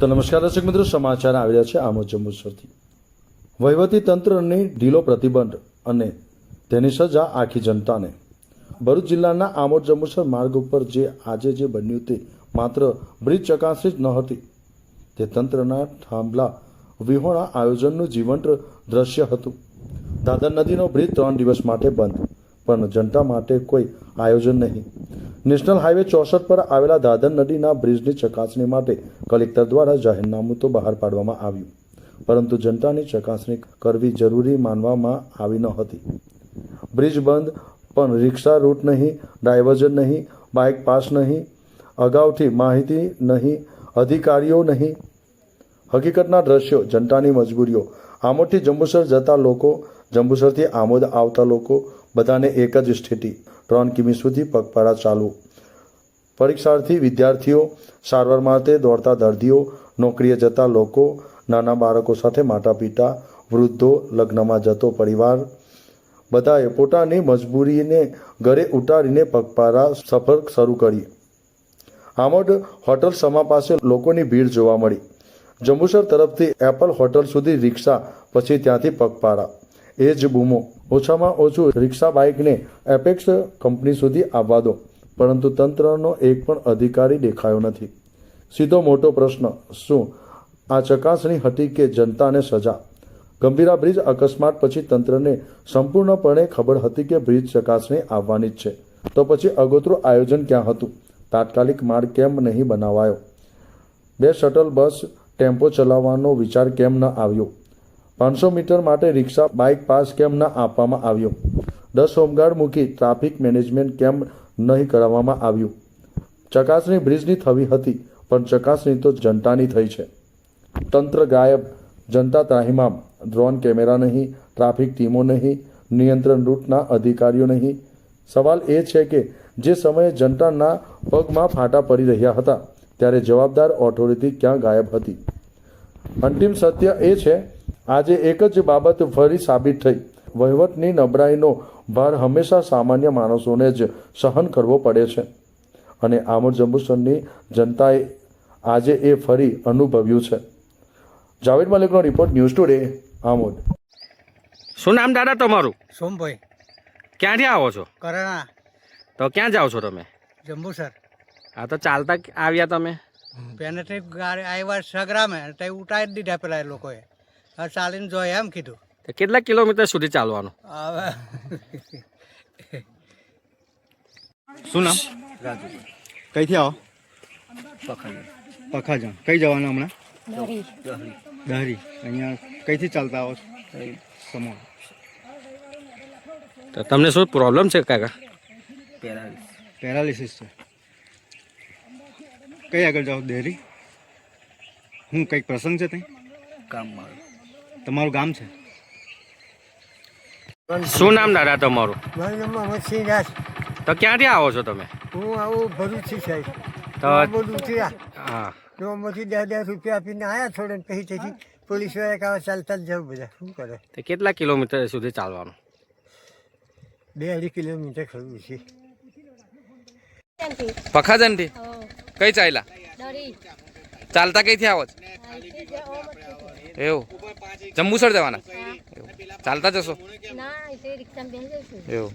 તો નમસ્કાર દર્શક મિત્રો, સમાચાર આવી છે આમોદ જંબુસરથી વહીવટી તંત્રની ઢીલો પ્રતિબંધ અને તેની સજા આખી જનતાને. ભરૂચ જિલ્લાના આમોદ જંબુસર માર્ગ ઉપર જે આજે જે બન્યું તે માત્ર બ્રિજ ચકાસણી જ ન હતી. તે તંત્રના થાંભલા વિહોણા આયોજનનું જીવંત દ્રશ્ય હતું. દાદર નદીનો બ્રિજ ત્રણ દિવસ માટે બંધ, પણ જનતા માટે કોઈ આયોજન નહીં. નેશનલ હાઈવે ચોસઠ પર આવેલા દાદર નદીના બ્રિજની ચકાસણી માટે કલેક્ટર દ્વારા જાહેરનામું તો બહાર પાડવામાં આવ્યું, પરંતુ જનતાની ચકાસણી કરવી જરૂરી માનવામાં આવી ન હતી. બ્રિજ બંધ, પણ રિક્ષા રૂટ નહીં, ડાયવર્ઝન નહીં, બાઇક પાસ નહીં, અગાઉથી માહિતી નહીં, અધિકારીઓ નહીં. હકીકતના દ્રશ્યો, જનતાની મજબૂરીઓ. આમોદથી જંબુસર જતા લોકો, જંબુસરથી આમોદ આવતા લોકો બધાને એક જ સ્થિતિ. ત્રણ કિમી સુધી પગપાળા ચાલવું પરીક્ષાર્થી વિદ્યાર્થીઓ સારવાર માટે દોડતા દર્દીઓ, નોકરીએ જતા લોકો, નાના બાળકો સાથે માતા પિતા વૃદ્ધો, લગ્નમાં જતો પરિવાર, બધાએ પોતાની મજબૂરીને ઘરે ઉતારીને પગપાળા સફર શરૂ કરી. આમોડ હોટલ સમા પાસે લોકોની ભીડ જોવા મળી. જંબુસર તરફથી એપલ હોટલ સુધી રિક્ષા, પછી ત્યાંથી પગપાળા. એ જ બૂમો. ઓછામાં ઓછું રિક્ષા બાઇકને એપેક્સ કંપની સુધી આવવા દો. પરંતુ તંત્રનો એક પણ અધિકારી દેખાયો નથી. સીધો મોટો પ્રશ્ન, શું આ ચકાસણી હતી કે જનતાને સજા? ગંભીરા બ્રિજ અકસ્માત પછી તંત્રને સંપૂર્ણપણે ખબર હતી કે બ્રિજ ચકાસણી આવવાની જ છે. તો પછી અગોતરું આયોજન ક્યાં હતું? તાત્કાલિક માર્ગ કેમ નહીં બનાવાયો? બે શટલ બસ, ટેમ્પો ચલાવવાનો વિચાર કેમ ન આવ્યો? પાંચસો મીટર માટે રિક્ષા બાઇક પાસ કેમ ન આપવામાં આવ્યો? દસ હોમગાર્ડ મૂકી ટ્રાફિક મેનેજમેન્ટ કેમ નહીં કરાવવામાં આવ્યું? ચકાસણી બ્રિજની થવી હતી, પણ ચકાસણી તો જનતાની થઈ છે. તંત્ર ગાયબ, જનતા ત્રાહિમામ, ડ્રોન કેમેરા નહીં, ટ્રાફિક ટીમો નહીં, નિયંત્રણ રૂટના અધિકારીઓ નહીં. સવાલ એ છે કે જે સમયે જનતાના પગમાં ફાટા પડી રહ્યા હતા, ત્યારે જવાબદાર ઓથોરિટી ક્યાં ગાયબ હતી? અંતિમ સત્ય એ છે આજે એક જ બાબત ફરી સાબિત થઈ. વહીવટની નબળાઈનો ભાર હંમેશા સામાન્ય માણસોને જ સહન કરવો પડે છે. અને આમોદ જંબુસરની જનતાએ આજે એ ફરી અનુભવ્યું છે. જાવેદ મલિકનો રિપોર્ટ ન્યૂઝ ટુડે આમોદ. શું નામ દાદા તમારું? સોમભાઈ. ક્યાંથી આવો છો? કરાણા. તો ક્યાં જાઓ છો તમે? જંબુસર. આ તો ચાલતા આવ્યા તમે? ગાડી આવ્યા સગરામે તે ઉટાઈ જ દીધા પેલા એ લોકોએ. હવે ચાલીને જોઈએ એમ કીધું. તો કેટલા કિલોમીટર સુધી ચાલવાનું? હવે શું નામ? રાજુ. કઈથી આવો? પખાજણ. કઈ જવાના હમણાં? દહરી. અહીંયા કઈથી ચાલતા આવો છો? તો તમને શું પ્રોબ્લેમ છે કાકા? પેરાલિસિસ. છે. કઈ આગળ જાઓ? દહેરી? હું કંઈક પ્રસંગ છે ત્યાં તમારું ગામ છે? શું નામ દાદા તમારું? મારું નામ મોહમ્મદ સિંહ દાસ. તો ક્યાંથી આવો છો તમે? હું આવું ભરૂચથી સાહેબ તો બધું ઉતર્યા હા. નોમાંથી દસ દસ રૂપિયા આપીને આવ્યા થોડે પછી તેથી પોલીસવાળા કાવા ચાલતા જ જવું બધા. શું કરે? તો કેટલા કિલોમીટર સુધી ચાલવાનું? બે અઢી કિલોમીટર ખરું છે. પખાજનથી. કઈ ચાલ્યા? ચાલતા કઈથી આવો છે. એવું? જંબુસર જવાના? ચાલતા જશો. એવું.